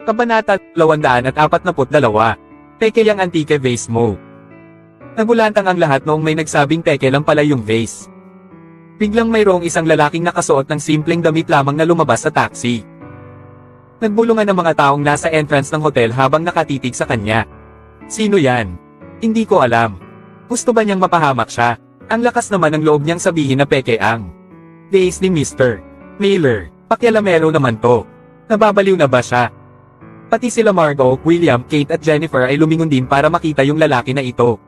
Kabanata 242. Peke yang antike vase mo. Nagulantang ang lahat noong may nagsabing peke lang pala yung vase. Biglang mayroong isang lalaking nakasuot ng simpleng damit lamang na lumabas sa taxi. Nagbulungan ng mga taong nasa entrance ng hotel habang nakatitig sa kanya. Sino yan? Hindi ko alam. Gusto ba niyang mapahamak siya? Ang lakas naman ng loob niyang sabihin na peke ang. Days ni Mr. Mailer, pakialamero naman to. Nababaliw na ba siya? Pati sila Margot, William, Kate at Jennifer ay lumingon din para makita yung lalaki na ito.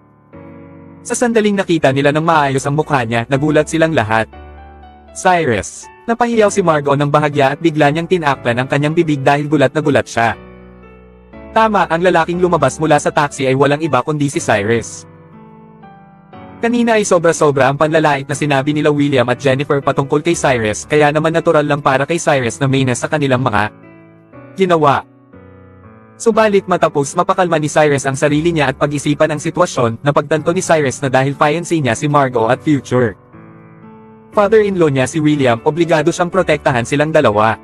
Sa sandaling nakita nila ng maayos ang mukha niya, nagulat silang lahat. Cyrus. Napahiyaw si Margot ng bahagya at bigla niyang tinaklan ang kanyang bibig dahil gulat na gulat siya. Tama, ang lalaking lumabas mula sa taxi ay walang iba kundi si Cyrus. Kanina ay sobra-sobra ang panlalait na sinabi nila William at Jennifer patungkol kay Cyrus kaya naman natural lang para kay Cyrus na may sa kanilang mga ginawa. Subalit matapos mapakalma ni Cyrus ang sarili niya at pag-isipan ang sitwasyon, napagtanto ni Cyrus na dahil fiancé niya si Margot at future. Father-in-law niya si William, obligado siyang protektahan silang dalawa.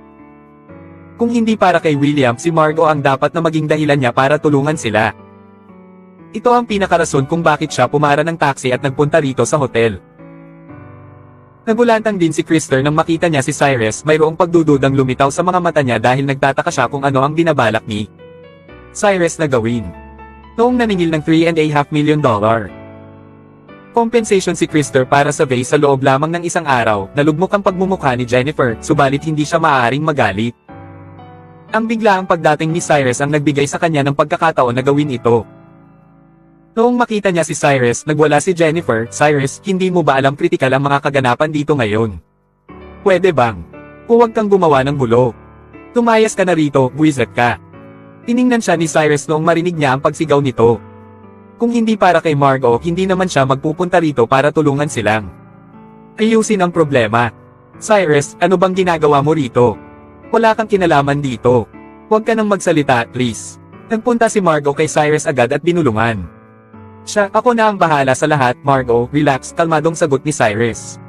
Kung hindi para kay William, si Margot ang dapat na maging dahilan niya para tulungan sila. Ito ang pinakarason kung bakit siya pumara ng taxi at nagpunta rito sa hotel. Nagulantang din si Krister nang makita niya si Cyrus mayroong pagdududang lumitaw sa mga mata niya dahil nagtataka siya kung ano ang binabalak ni Cyrus na gawin. Noong naningil ng 3.5 million dollar. Compensation si Krister para sa vase sa loob lamang ng isang araw, nalugmok ang pagmumukha ni Jennifer, subalit hindi siya maaaring magalit. Ang biglaang pagdating ni Cyrus ang nagbigay sa kanya ng pagkakataon na gawin ito. Noong makita niya si Cyrus, nagwala si Jennifer, Cyrus, hindi mo ba alam kritikal ang mga kaganapan dito ngayon? Pwede bang? Huwag kang gumawa ng gulo. Tumayas ka na rito, buwisit ka. Tiningnan siya ni Cyrus noong marinig niya ang pagsigaw nito. Kung hindi para kay Margot, hindi naman siya magpupunta rito para tulungan silang. Ayusin ang problema. Cyrus, ano bang ginagawa mo rito? Wala kang kinalaman dito. Huwag ka nang magsalita, please. Nagpunta si Margot kay Cyrus agad at binulungan. Siya, ako na ang bahala sa lahat, Margot, relax, kalmadong sagot ni Cyrus.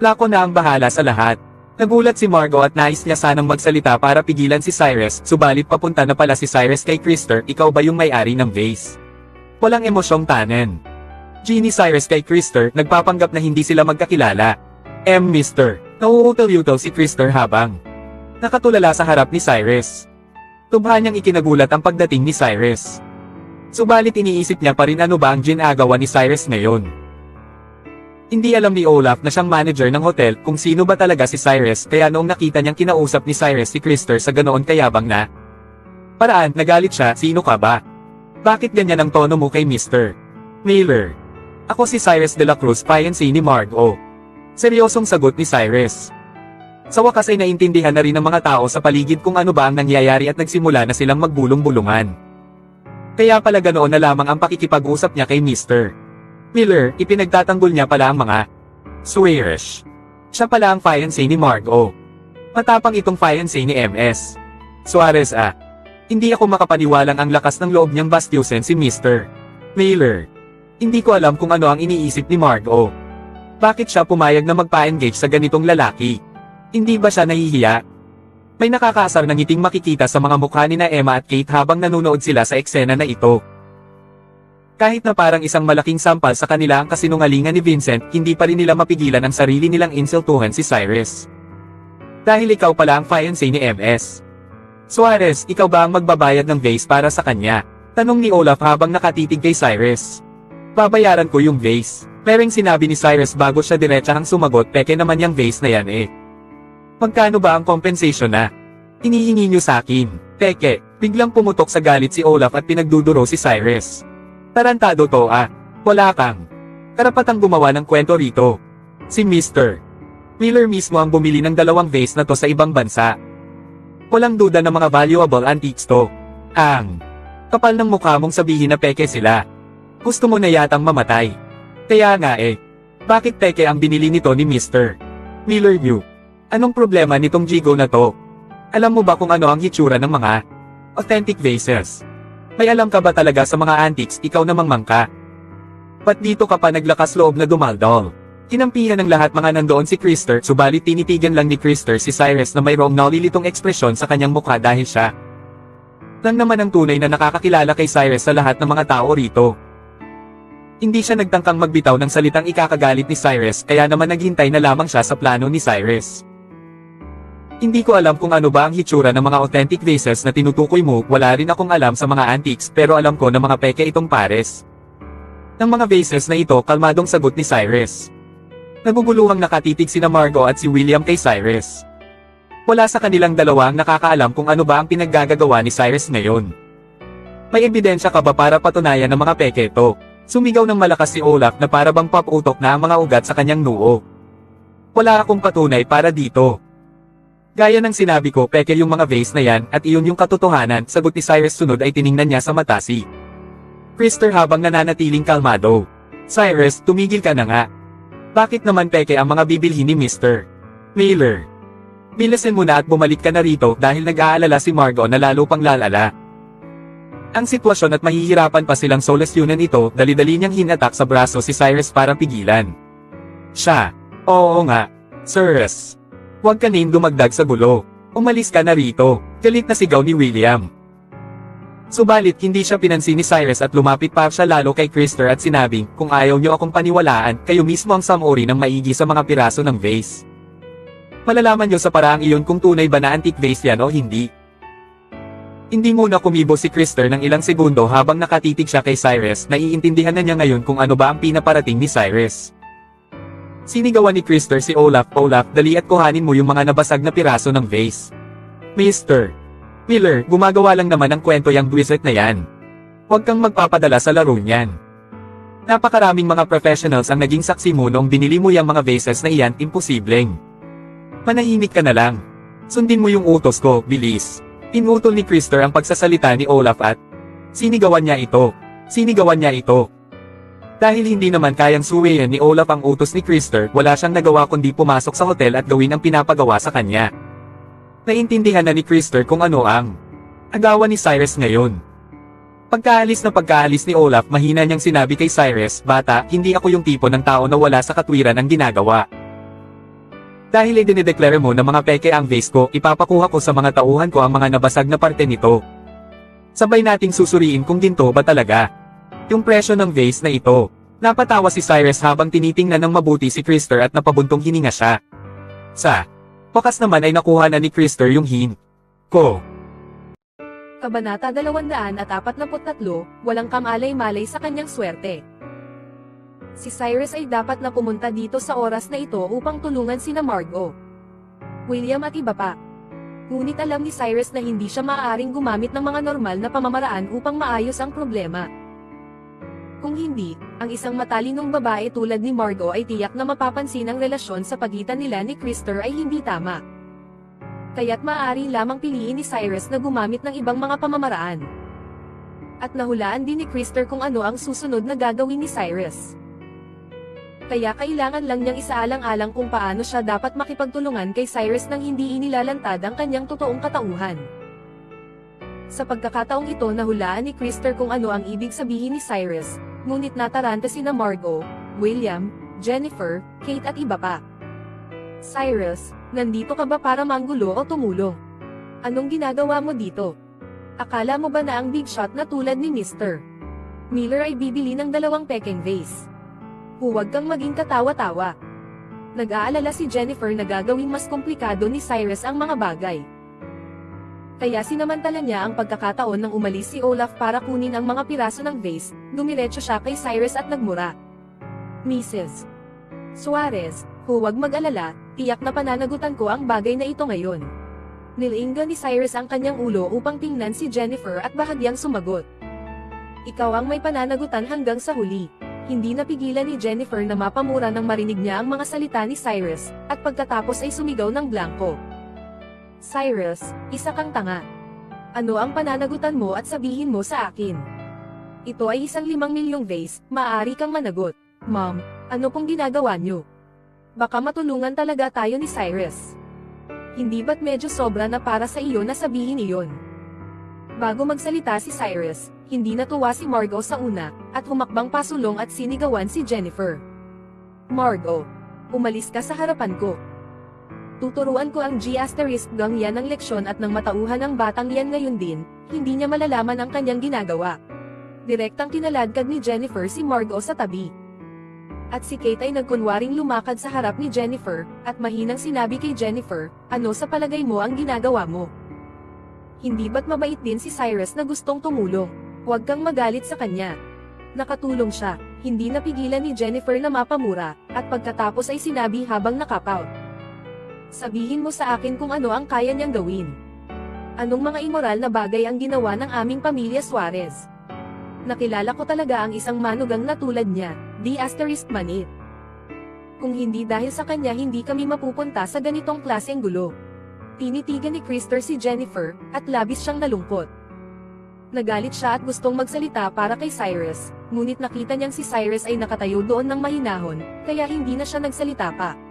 Lako na ang bahala sa lahat. Nagulat si Margot at nais niya sanang magsalita para pigilan si Cyrus, subalit papunta na pala si Cyrus kay Krister, ikaw ba yung may-ari ng vase? Walang emosyong tanen. Genie Cyrus kay Krister, nagpapanggap na hindi sila magkakilala. M. Mister, nauutal-yutal si Krister habang nakatulala sa harap ni Cyrus. Tubha niyang ikinagulat ang pagdating ni Cyrus. Subalit iniisip niya pa rin ano ba ang ginagawa ni Cyrus ngayon. Hindi alam ni Olaf na siyang manager ng hotel kung sino ba talaga si Cyrus kaya noong nakita niyang kinausap ni Cyrus si Krister sa ganoon kayabang na paraan, nagalit siya, sino ka ba? Bakit ganyan ang tono mo kay Mr. Mailer? Ako si Cyrus de la Cruz, fiancé ni Margot. Seryosong sagot ni Cyrus. Sa wakas ay naintindihan na rin ng mga tao sa paligid kung ano ba ang nangyayari at nagsimula na silang magbulong-bulungan. Kaya pala ganoon na lamang ang pakikipag-usap niya kay Mr. Miller, ipinagtatanggol niya pala ang mga Swedish. Siya pala ang fiancé ni Margot. Matapang itong fiancé ni MS. Suarez ah. Hindi ako makapaniwalang ang lakas ng loob niyang bastyusin si Mr. Miller. Hindi ko alam kung ano ang iniisip ni Margot. Bakit siya pumayag na magpa-engage sa ganitong lalaki? Hindi ba siya nahihiya? May nakakaasar na ngiting makikita sa mga mukha ni na Emma at Kate habang nanonood sila sa eksena na ito. Kahit na parang isang malaking sampal sa kanila ang kasinungalingan ni Vincent, hindi pa rin nila mapigilan ang sarili nilang insultuhan si Cyrus. Dahil ikaw pala ang fiancé ni MS. Suarez, ikaw ba ang magbabayad ng vase para sa kanya? Tanong ni Olaf habang nakatitig kay Cyrus. Babayaran ko yung vase. Pereng sinabi ni Cyrus bago siya diretsahang sumagot peke naman yung vase na yan eh. Magkano ba ang compensation na? Hinihingi niyo sa akin. Teke, biglang pumutok sa galit si Olaf at pinagduduro si Cyrus. Tarantado to ah. Wala kang. Karapatang gumawa ng kwento rito. Si Mr. Miller mismo ang bumili ng dalawang vase na to sa ibang bansa. Walang duda na mga valuable antiques to. Ang kapal ng mukha mong sabihin na peke sila. Gusto mo na yatang mamatay. Kaya nga eh. Bakit peke ang binili nito ni Mr. Miller View? Anong problema nitong Jigo na to? Alam mo ba kung ano ang hitsura ng mga authentic vases? May alam ka ba talaga sa mga antiques, ikaw namang mangka? Ba't dito ka pa naglakas loob na dumaldol? Kinampihan ng lahat mga nandoon si Krister, subalit tinitigan lang ni Krister si Cyrus na mayroong nalilitong ekspresyon sa kanyang mukha dahil siya lang naman ang tunay na nakakakilala kay Cyrus sa lahat ng mga tao rito. Hindi siya nagtangkang magbitaw ng salitang ikakagalit ni Cyrus kaya naman naghintay na lamang siya sa plano ni Cyrus. Hindi ko alam kung ano ba ang hitsura ng mga authentic vases na tinutukoy mo, wala rin akong alam sa mga antiques pero alam ko na mga peke itong pares. Ng mga vases na ito kalmadong sagot ni Cyrus. Naguguluhang nakatitig sina Margot at si William kay Cyrus. Wala sa kanilang dalawa ang nakakaalam kung ano ba ang pinaggagawa ni Cyrus ngayon. May ebidensya ka ba para patunayan ng mga peke ito? Sumigaw ng malakas si Olaf na para bang paputok na ang mga ugat sa kanyang noo. Wala akong patunay para dito. Gaya ng sinabi ko peke yung mga vase na yan at iyon yung katotohanan, sagot ni Cyrus sunod ay tiningnan niya sa mata si Krister habang nananatiling kalmado. Cyrus, tumigil ka na nga. Bakit naman peke ang mga bibilhin ni Mr. Mailer? Bilisin mo na at bumalik ka na rito dahil nag-aalala si Margot na lalo pang lalala. Ang sitwasyon at mahihirapan pa silang solusyonan ito, dali-dali niyang hinatak sa braso si Cyrus para pigilan. Siya, oo nga, Cyrus. Huwag ka nang dumagdag sa gulo. Umalis ka na rito, galit na sigaw ni William. Subalit hindi siya pinansin ni Cyrus at lumapit pa siya lalo kay Krister at sinabing, kung ayaw niyo akong paniwalaan, kayo mismo ang samori ng maigi sa mga piraso ng vase. Malalaman niyo sa paraang iyon kung tunay ba na antique vase yan o hindi. Hindi muna kumibo si Krister ng ilang segundo habang nakatitig siya kay Cyrus, naiintindihan na niya ngayon kung ano ba ang pinaparating ni Cyrus. Sinigawan ni Krister si Olaf, Olaf, dali at kuhanin mo yung mga nabasag na piraso ng vase. Mr. Miller, gumagawa lang naman ang kwento yung wizard na yan. Huwag kang magpapadala sa laro niyan. Napakaraming mga professionals ang naging saksi mo noong binili mo yung mga vases na iyan, imposibleng. Manahimik ka na lang. Sundin mo yung utos ko, bilis. Inutol ni Krister ang pagsasalita ni Olaf at sinigawan niya ito. Sinigawan niya ito. Dahil hindi naman kayang suwayan ni Olaf ang utos ni Krister, wala siyang nagawa kundi pumasok sa hotel at gawin ang pinapagawa sa kanya. Naintindihan na ni Krister kung ano ang agawan ni Cyrus ngayon. Pagkaalis na pagkaalis ni Olaf mahina niyang sinabi kay Cyrus, Bata, hindi ako yung tipo ng tao na wala sa katwiran ang ginagawa. Dahil idinideklara mo na mga peke ang vase ko, ipapakuha ko sa mga tauhan ko ang mga nabasag na parte nito. Sabay nating susuriin kung ginto ba talaga. Yung presyo ng vase na ito. Napatawa si Cyrus habang tinitingnan ng mabuti si Krister at napabuntong hininga siya. Sa wakas naman ay nakuha na ni Krister yung hin. Ko. Kabanata 243, walang kamalay-malay sa kanyang swerte. Si Cyrus ay dapat na pumunta dito sa oras na ito upang tulungan sina Margot. William at iba pa. Ngunit alam ni Cyrus na hindi siya maaaring gumamit ng mga normal na pamamaraan upang maayos ang problema. Kung hindi, ang isang matalinong babae tulad ni Margot ay tiyak na mapapansin ang relasyon sa pagitan nila ni Krister ay hindi tama. Kaya't maaari lamang piliin ni Cyrus na gumamit ng ibang mga pamamaraan. At nahulaan din ni Krister kung ano ang susunod na gagawin ni Cyrus. Kaya kailangan lang niyang isaalang-alang kung paano siya dapat makipagtulungan kay Cyrus nang hindi inilalantad ang kanyang totoong katauhan. Sa pagkakataong ito nahulaan ni Krister kung ano ang ibig sabihin ni Cyrus, ngunit nataranta sina Margot, William, Jennifer, Kate at iba pa. Cyrus, nandito ka ba para manggulo o tumulong? Anong ginagawa mo dito? Akala mo ba na ang big shot na tulad ni Mr. Miller ay bibili ng dalawang peking vase? Huwag kang maging katawa-tawa. Nag-aalala si Jennifer na gagawing mas komplikado ni Cyrus ang mga bagay. Kaya sinamantala niya ang pagkakataon nang umalis si Olaf para kunin ang mga piraso ng vase, dumiretso siya kay Cyrus at nagmura. Mrs. Suarez, huwag mag-alala, tiyak na pananagutan ko ang bagay na ito ngayon. Nilinga ni Cyrus ang kanyang ulo upang tingnan si Jennifer at bahagyang sumagot. Ikaw ang may pananagutan hanggang sa huli. Hindi napigilan ni Jennifer na mapamura nang marinig niya ang mga salita ni Cyrus, at pagkatapos ay sumigaw ng blanco. Cyrus, isa kang tanga. Ano ang pananagutan mo at sabihin mo sa akin? Ito ay isang limang milyong vase, maaari kang managot. Mom, ano pong ginagawa niyo? Baka matulungan talaga tayo ni Cyrus. Hindi ba't medyo sobra na para sa iyo na sabihin iyon? Bago magsalita si Cyrus, hindi natuwa si Margot sa una, at humakbang pasulong at sinigawan si Jennifer. Margot, umalis ka sa harapan ko. Tuturuan ko ang G asterisk gang yan ng leksyon at nang matauhan ang batang yan ngayon din, hindi niya malalaman ang kanyang ginagawa. Direktang kinaladkad ni Jennifer si Margot sa tabi. At si Kate ay nagkunwaring lumakad sa harap ni Jennifer, at mahinang sinabi kay Jennifer, ano sa palagay mo ang ginagawa mo? Hindi ba't mabait din si Cyrus na gustong tumulong? Huwag kang magalit sa kanya. Nakatulong siya, hindi napigilan ni Jennifer na mapamura, at pagkatapos ay sinabi habang nakapout. Sabihin mo sa akin kung ano ang kaya niyang gawin. Anong mga immoral na bagay ang ginawa ng aming pamilya Suarez? Nakilala ko talaga ang isang manugang na tulad niya, di asterisk manit. Kung hindi dahil sa kanya hindi kami mapupunta sa ganitong klaseng gulo. Tinitigan ni Krister si Jennifer, at labis siyang nalungkot. Nagalit siya at gustong magsalita para kay Cyrus, ngunit nakita niyang si Cyrus ay nakatayo doon ng mahinahon, kaya hindi na siya nagsalita pa.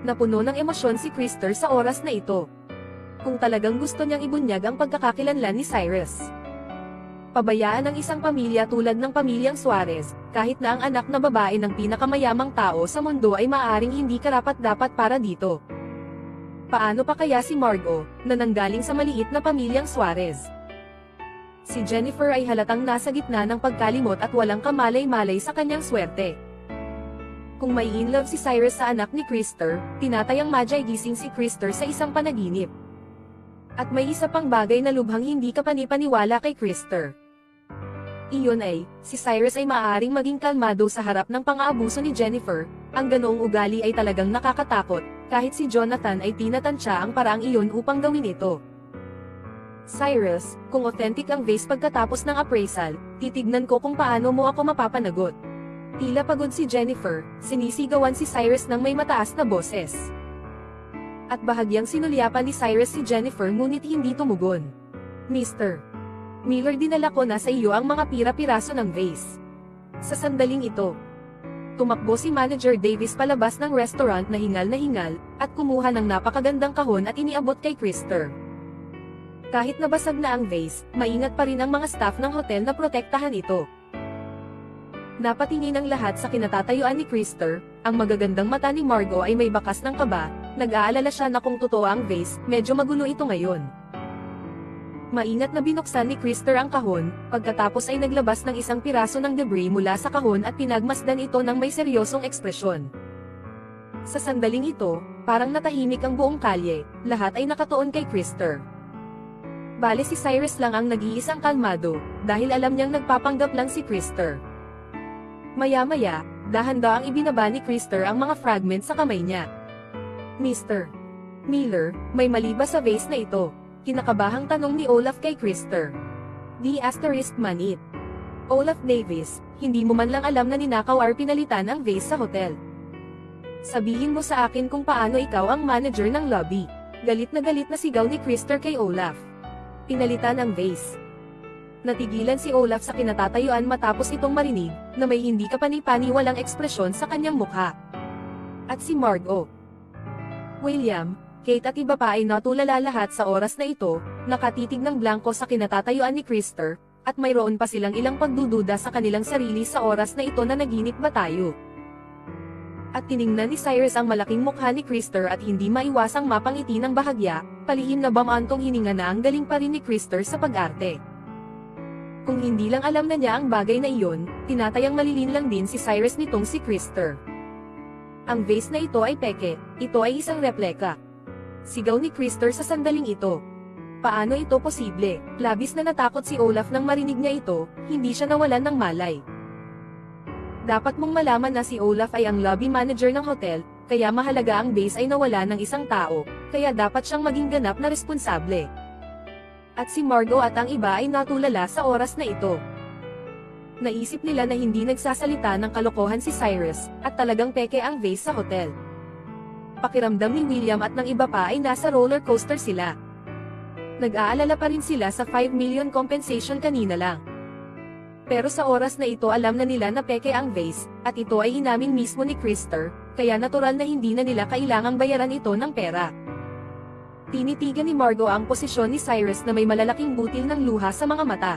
Napuno ng emosyon si Krister sa oras na ito. Kung talagang gusto niyang ibunyag ang pagkakakilanlan ni Cyrus. Pabayaan ng isang pamilya tulad ng pamilyang Suarez, kahit na ang anak na babae ng pinakamayamang tao sa mundo ay maaring hindi karapat-dapat para dito. Paano pa kaya si Margot, na nanggaling sa maliit na pamilyang Suarez? Si Jennifer ay halatang nasa gitna ng pagkalimot at walang kamalay-malay sa kanyang swerte. Kung may in love si Cyrus sa anak ni Krister, tinatayang Magi gising si Krister sa isang panaginip. At may isa pang bagay na lubhang hindi ka panipaniwala kay Krister. Iyon ay, si Cyrus ay maaaring maging kalmado sa harap ng pang-aabuso ni Jennifer, ang ganoong ugali ay talagang nakakatakot, kahit si Jonathan ay tinatansya ang paraang iyon upang gawin ito. Cyrus, kung authentic ang vase pagkatapos ng appraisal, titignan ko kung paano mo ako mapapanagot. Tila pagod si Jennifer, sinisigawan si Cyrus ng may mataas na boses. At bahagyang sinulyapan ni Cyrus si Jennifer ngunit hindi tumugon. Mr. Miller dinala ko na sa iyo ang mga pira-piraso ng vase. Sa sandaling ito, tumakbo si Manager Davis palabas ng restaurant na hingal na hingal, at kumuha ng napakagandang kahon at iniabot kay Krister. Kahit nabasag na ang vase, maingat pa rin ang mga staff ng hotel na protektahan ito. Napatingin ang lahat sa kinatatayuan ni Krister, ang magagandang mata ni Margot ay may bakas ng kaba, nag-aalala siya na kung totoo ang vase, medyo magulo ito ngayon. Maingat na binuksan ni Krister ang kahon, pagkatapos ay naglabas ng isang piraso ng debris mula sa kahon at pinagmasdan ito ng may seryosong ekspresyon. Sa sandaling ito, parang natahimik ang buong kalye, lahat ay nakatuon kay Krister. Bale si Cyrus lang ang nag-iisang kalmado, dahil alam niyang nagpapanggap lang si Krister. Maya-maya, dahan-daang ibinaba ni Krister ang mga fragment sa kamay niya. Mr. Miller, may mali ba sa vase na ito? Kinakabahang tanong ni Olaf kay Krister. Di asterisk man it. Olaf Davis, hindi mo man lang alam na ninakaw or pinalitan ang vase sa hotel. Sabihin mo sa akin kung paano ikaw ang manager ng lobby. Galit na galit na sigaw ni Krister kay Olaf. Pinalitan ang vase. Natigilan si Olaf sa kinatatayuan matapos itong marinig, na may hindi kapani-pani walang ekspresyon sa kanyang mukha. At si Margot. William, Kate at iba pa ay natulala lahat sa oras na ito, nakatitig ng blanco sa kinatatayuan ni Krister, at mayroon pa silang ilang pagdududa sa kanilang sarili sa oras na ito na naginip ba tayo. At tiningnan ni Cyrus ang malaking mukha ni Krister at hindi maiwasang mapangiti ng bahagya, palihim na bamantong hininga na ang galing pa rin ni Krister sa pag-arte. Kung hindi lang alam na niya ang bagay na iyon, tinatayang malilin lang din si Cyrus nitong si Krister. Ang vase na ito ay peke, ito ay isang replika. Sigaw ni Krister sa sandaling ito. Paano ito posible? Labis na natakot si Olaf nang marinig niya ito, hindi siya nawalan ng malay. Dapat mong malaman na si Olaf ay ang lobby manager ng hotel, kaya mahalaga ang base ay nawala ng isang tao, kaya dapat siyang maging ganap na responsable. At si Margot at ang iba ay natulala sa oras na ito. Naisip nila na hindi nagsasalita ng kalokohan si Cyrus, at talagang peke ang vase sa hotel. Pakiramdam ni William at ng iba pa ay nasa roller coaster sila. Nag-aalala pa rin sila sa 5 million compensation kanina lang. Pero sa oras na ito alam na nila na peke ang vase, at ito ay inamin mismo ni Krister, kaya natural na hindi na nila kailangang bayaran ito ng pera. Tinitigan ni Margot ang posisyon ni Cyrus na may malalaking butil ng luha sa mga mata.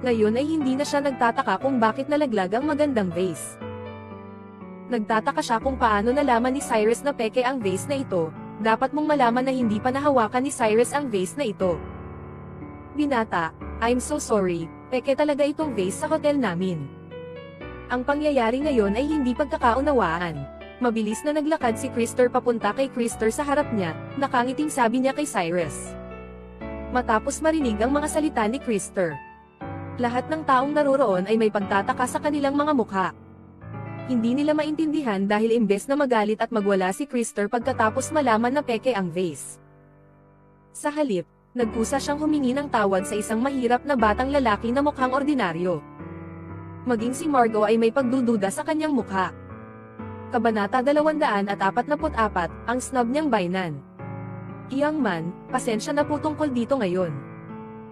Ngayon ay hindi na siya nagtataka kung bakit nalaglag ang magandang vase. Nagtataka siya kung paano nalaman ni Cyrus na peke ang vase na ito, dapat mong malaman na hindi pa nahawakan ni Cyrus ang vase na ito. Binata, I'm so sorry, peke talaga itong vase sa hotel namin. Ang pangyayari ngayon ay hindi pagkakaunawaan. Mabilis na naglakad si Krister papunta kay Krister sa harap niya, nakangiting sabi niya kay Cyrus. Matapos marinig ang mga salita ni Krister. Lahat ng taong naroroon ay may pagtataka sa kanilang mga mukha. Hindi nila maintindihan dahil imbes na magalit at magwala si Krister pagkatapos malaman na peke ang vase. Sa halip, nagkusa siyang humingi ng tawad sa isang mahirap na batang lalaki na mukhang ordinaryo. Maging si Margot ay may pagdududa sa kanyang mukha. Kabanata 244, ang snub niyang bainan. Young man, pasensya na po tungkol dito ngayon.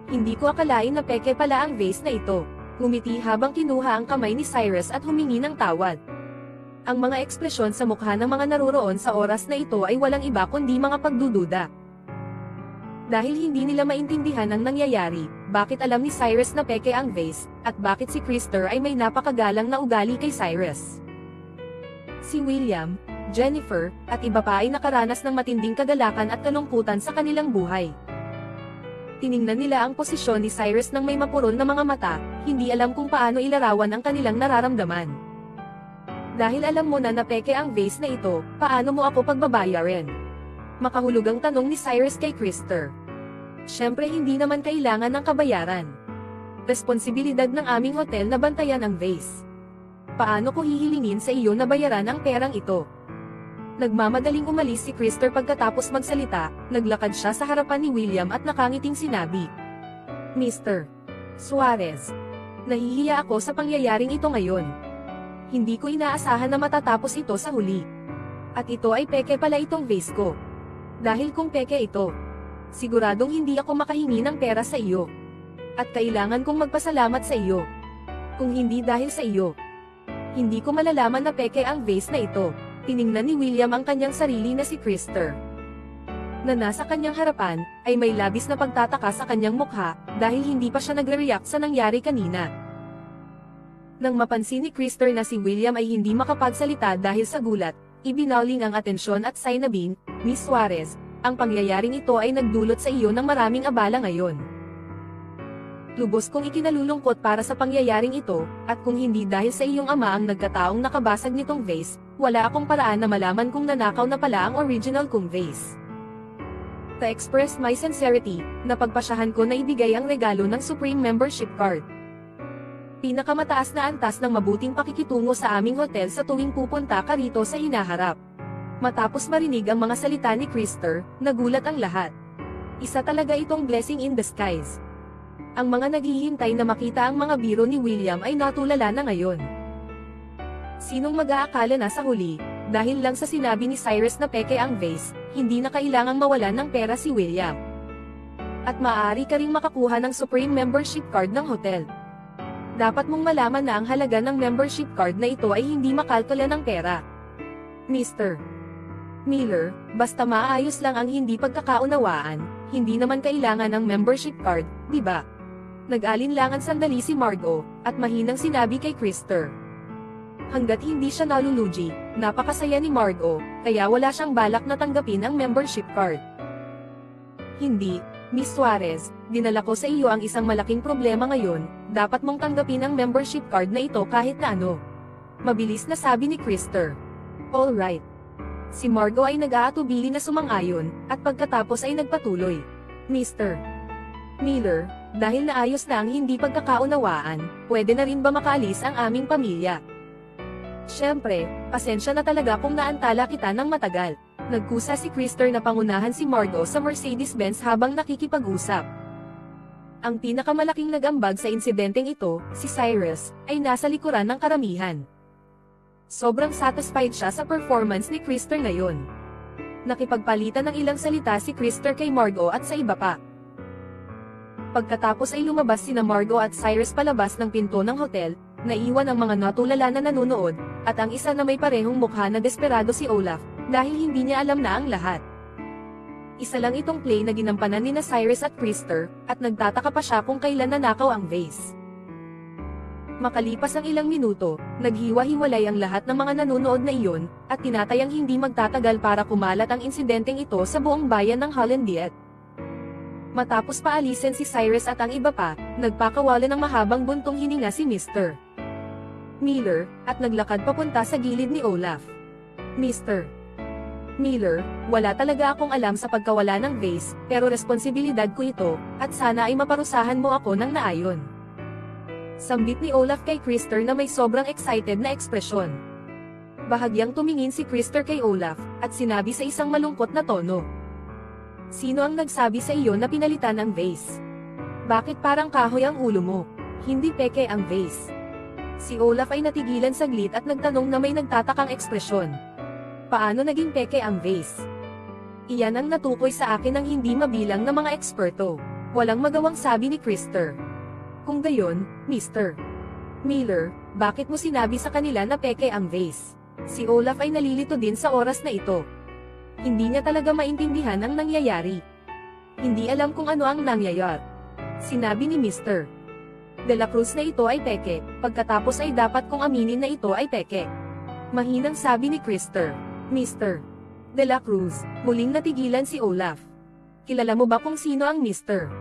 Hindi ko akalain na peke pala ang vase na ito. Ngumiti habang kinuha ang kamay ni Cyrus at humingi ng tawad. Ang mga ekspresyon sa mukha ng mga naroroon sa oras na ito ay walang iba kundi mga pagdududa. Dahil hindi nila maintindihan ang nangyayari, bakit alam ni Cyrus na peke ang vase, at bakit si Krister ay may napakagalang na ugali kay Cyrus. Si William, Jennifer, at iba pa ay nakaranas ng matinding kagalakan at kalungkutan sa kanilang buhay. Tiningnan nila ang posisyon ni Cyrus ng may mapuron na mga mata, hindi alam kung paano ilarawan ang kanilang nararamdaman. Dahil alam mo na napeke ang vase na ito, paano mo ako pagbabayarin? Makahulugang tanong ni Cyrus kay Krister. Siyempre hindi naman kailangan ng kabayaran. Responsibilidad ng aming hotel na bantayan ang vase. Paano ko hihilingin sa iyo na bayaran ang perang ito? Nagmamadaling umalis si Krister pagkatapos magsalita, naglakad siya sa harapan ni William at nakangiting sinabi. Mr. Suarez. Nahihiya ako sa pangyayaring ito ngayon. Hindi ko inaasahan na matatapos ito sa huli. At ito ay peke pala itong vase ko. Dahil kung peke ito, siguradong hindi ako makahingi ng pera sa iyo. At kailangan kong magpasalamat sa iyo. Kung hindi dahil sa iyo, hindi ko malalaman na peke ang vase na ito tiningnan ni William ang kanyang sarili na si Krister. Na nasa kanyang harapan, ay may labis na pagtataka sa kanyang mukha, dahil hindi pa siya nagre-react sa nangyari kanina. Nang mapansin ni Krister na si William ay hindi makapagsalita dahil sa gulat, ibinaling ang atensyon at sinabing, Miss Suarez, ang pangyayaring ito ay nagdulot sa iyo ng maraming abala ngayon. Lubos kong ikinalulungkot para sa pangyayaring ito, at kung hindi dahil sa iyong ama ang nagkataong nakabasag nitong vase, wala akong paraan na malaman kung nanakaw na pala ang original kong vase. To express my sincerity, napagpasyahan ko na ibigay ang regalo ng Supreme Membership Card. Pinakamataas na antas ng mabuting pakikitungo sa aming hotel sa tuwing pupunta ka rito sa hinaharap. Matapos marinig ang mga salita ni Krister, nagulat ang lahat. Isa talaga itong blessing in disguise. Ang mga naghihintay na makita ang mga biro ni William ay natulala na ngayon. Sinong mag-aakala na sa huli, dahil lang sa sinabi ni Cyrus na peke ang vase, hindi na kailangang mawalan ng pera si William. At maaari ka ring makakuha ng Supreme Membership Card ng hotel. Dapat mong malaman na ang halaga ng membership card na ito ay hindi makalkula ng pera. Mr. Miller, basta maayos lang ang hindi pagkakaunawaan, hindi naman kailangan ng membership card, di ba? Nag-alinlangan sandali si Margot, at mahinang sinabi kay Krister. Hanggat hindi siya naluluji, napakasaya ni Margot, kaya wala siyang balak na tanggapin ang membership card. Hindi, Miss Suarez, dinala ko sa iyo ang isang malaking problema ngayon, dapat mong tanggapin ang membership card na ito kahit na ano. Mabilis na sabi ni Krister. Alright. Si Margot ay nag-aatubili na sumang-ayon, at pagkatapos ay nagpatuloy. Mr. Miller, dahil naayos na ang hindi pagkakaunawaan, pwede na rin ba makaalis ang aming pamilya? Siyempre, pasensya na talaga kung naantala kita ng matagal. Nagkusa si Krister na pangunahan si Margot sa Mercedes-Benz habang nakikipag-usap. Ang pinakamalaking nagambag sa insidenteng ito, si Cyrus, ay nasa likuran ng karamihan. Sobrang satisfied siya sa performance ni Krister ngayon. Nakipagpalitan ng ilang salita si Krister kay Margot at sa iba pa. Pagkatapos ay lumabas sina Margot at Cyrus palabas ng pinto ng hotel, naiwan ang mga natulala na nanonood, at ang isa na may parehong mukha na desperado si Olaf, dahil hindi niya alam na ang lahat. Isa lang itong play na ginampanan ni na Cyrus at Krister, at nagtataka pa siya kung kailan nanakaw ang vase. Makalipas ang ilang minuto, naghiwa-hiwalay ang lahat ng mga nanonood na iyon, at tinatayang hindi magtatagal para kumalat ang insidenteng ito sa buong bayan ng Hollandiet. Matapos paalisin si Cyrus at ang iba pa, nagpakawalan ng mahabang buntong hininga si Mr. Miller, at naglakad papunta sa gilid ni Olaf. Mr. Miller, wala talaga akong alam sa pagkawala ng vase, pero responsibilidad ko ito, at sana ay maparusahan mo ako ng naayon. Sambit ni Olaf kay Krister na may sobrang excited na ekspresyon. Bahagyang tumingin si Krister kay Olaf, at sinabi sa isang malungkot na tono. Sino ang nagsabi sa iyo na pinalitan ang vase? Bakit parang kahoy ang ulo mo? Hindi peke ang vase. Si Olaf ay natigilan saglit at nagtanong na may nagtatakang ekspresyon. Paano naging peke ang vase? Iyan ang natukoy sa akin ng hindi mabilang na mga eksperto. Walang magawang sabi ni Krister. Kung gayon, Mr. Miller, bakit mo sinabi sa kanila na peke ang vase? Si Olaf ay nalilito din sa oras na ito. Hindi niya talaga maintindihan ang nangyayari. Hindi alam kung ano ang nangyayari. Sinabi ni Mr. De La Cruz na ito ay peke, pagkatapos ay dapat kong aminin na ito ay peke. Mahinang sabi ni Krister. Mr. De La Cruz, muling natigilan si Olaf. Kilala mo ba kung sino ang Mr.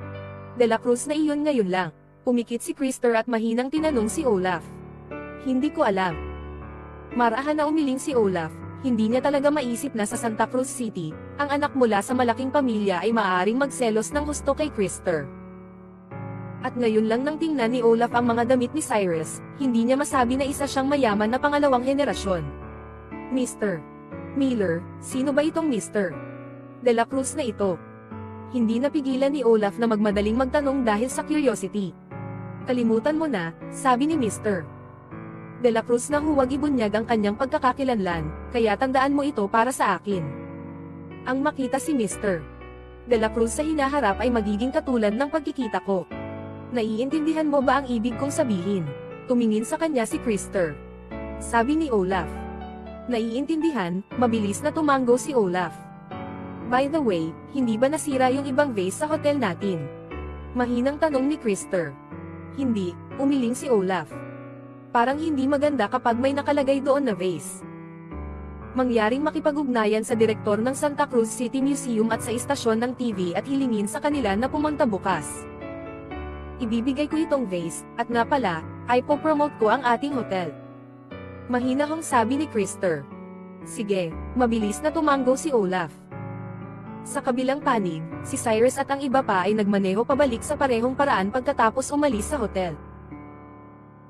De La Cruz na iyon ngayon lang? Pumikit si Krister at mahinang tinanong si Olaf. Hindi ko alam. Marahan na umiling si Olaf, hindi niya talaga maisip na sa Santa Cruz City, ang anak mula sa malaking pamilya ay maaaring magselos ng gusto kay Krister. At ngayon lang nang tingnan ni Olaf ang mga damit ni Cyrus, hindi niya masabi na isa siyang mayaman na pangalawang henerasyon. Mr. Miller, sino ba itong Mr. De La Cruz na ito? Hindi napigilan ni Olaf na magmadaling magtanong dahil sa curiosity. Kalimutan mo na, sabi ni Mr. De La Cruz na huwag ibunyag ang kanyang pagkakakilanlan, kaya tandaan mo ito para sa akin. Ang makita si Mr. De La Cruz sa hinaharap ay magiging katulad ng pagkikita ko. Naiintindihan mo ba ang ibig kong sabihin? Tumingin sa kanya si Krister. Sabi ni Olaf. Naiintindihan, mabilis na tumango si Olaf. By the way, hindi ba nasira yung ibang vase sa hotel natin? Mahinang tanong ni Krister. Hindi, umiling si Olaf. Parang hindi maganda kapag may nakalagay doon na vase. Mangyaring makipag-ugnayan sa direktor ng Santa Cruz City Museum at sa istasyon ng TV at hilingin sa kanila na pumunta bukas. Ibibigay ko itong vase, at nga pala, ay po-promote ko ang ating hotel. Mahinahong sabi ni Krister. Sige, mabilis na tumango si Olaf. Sa kabilang panig, si Cyrus at ang iba pa ay nagmaneho pabalik sa parehong paraan pagkatapos umalis sa hotel.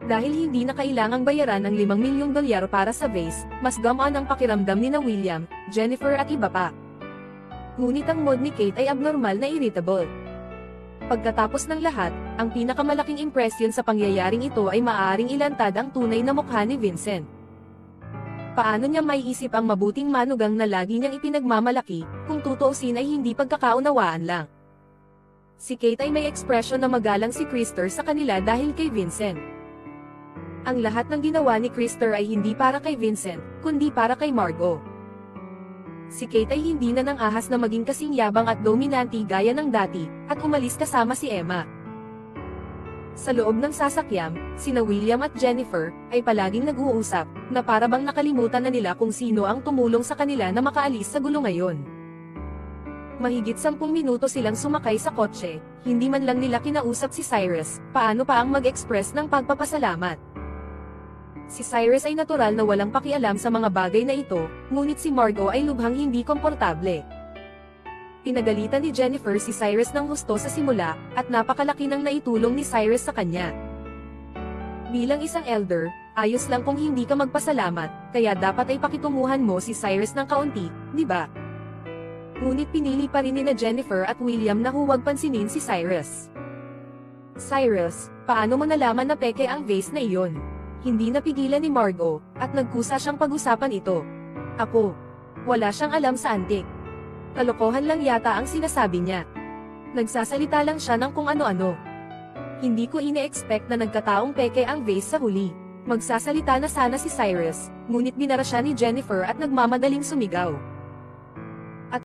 Dahil hindi na kailangang bayaran ang 5 milyong dolyar para sa vase, mas gamaan ang pakiramdam ni na William, Jennifer at iba pa. Ngunit ang mood ni Kate ay abnormal na irritable. Pagkatapos ng lahat, ang pinakamalaking impresyon sa pangyayaring ito ay maaaring ilantad ang tunay na mukha ni Vincent. Paano niya maiisip ang mabuting manugang na lagi niyang ipinagmamalaki, kung tutuusin ay hindi pagkakaunawaan lang. Si Kate ay may ekspresyon na magalang si Krister sa kanila dahil kay Vincent. Ang lahat ng ginawa ni Krister ay hindi para kay Vincent, kundi para kay Margot. Si Kate ay hindi na nang ahas na maging kasing yabang at dominanti gaya ng dati, at umalis kasama si Emma. Sa loob ng sasakyam, sina William at Jennifer, ay palaging nag-uusap, na para bang nakalimutan na nila kung sino ang tumulong sa kanila na makaalis sa gulo ngayon. Mahigit sampung minuto silang sumakay sa kotse, hindi man lang nila kinausap si Cyrus, paano pa ang mag-express ng pagpapasalamat. Si Cyrus ay natural na walang pakialam sa mga bagay na ito, ngunit si Margot ay lubhang hindi komportable. Pinagalitan ni Jennifer si Cyrus ng husto sa simula, at napakalaki ng naitulong ni Cyrus sa kanya. Bilang isang elder, ayos lang kung hindi ka magpasalamat, kaya dapat ay pakitunguhan mo si Cyrus ng kaunti, di ba? Ngunit pinili pa rin ni na Jennifer at William na huwag pansinin si Cyrus. Cyrus, paano mo nalaman na peke ang vase na iyon? Hindi napigilan ni Margot, at nagkusa siyang pag-usapan ito. Ako. Wala siyang alam sa antik. Kalokohan lang yata ang sinasabi niya. Nagsasalita lang siya ng kung ano-ano. Hindi ko ine-expect na nagkataong peke ang vase sa huli. Magsasalita na sana si Cyrus, ngunit binara siya ni Jennifer at nagmamadaling sumigaw.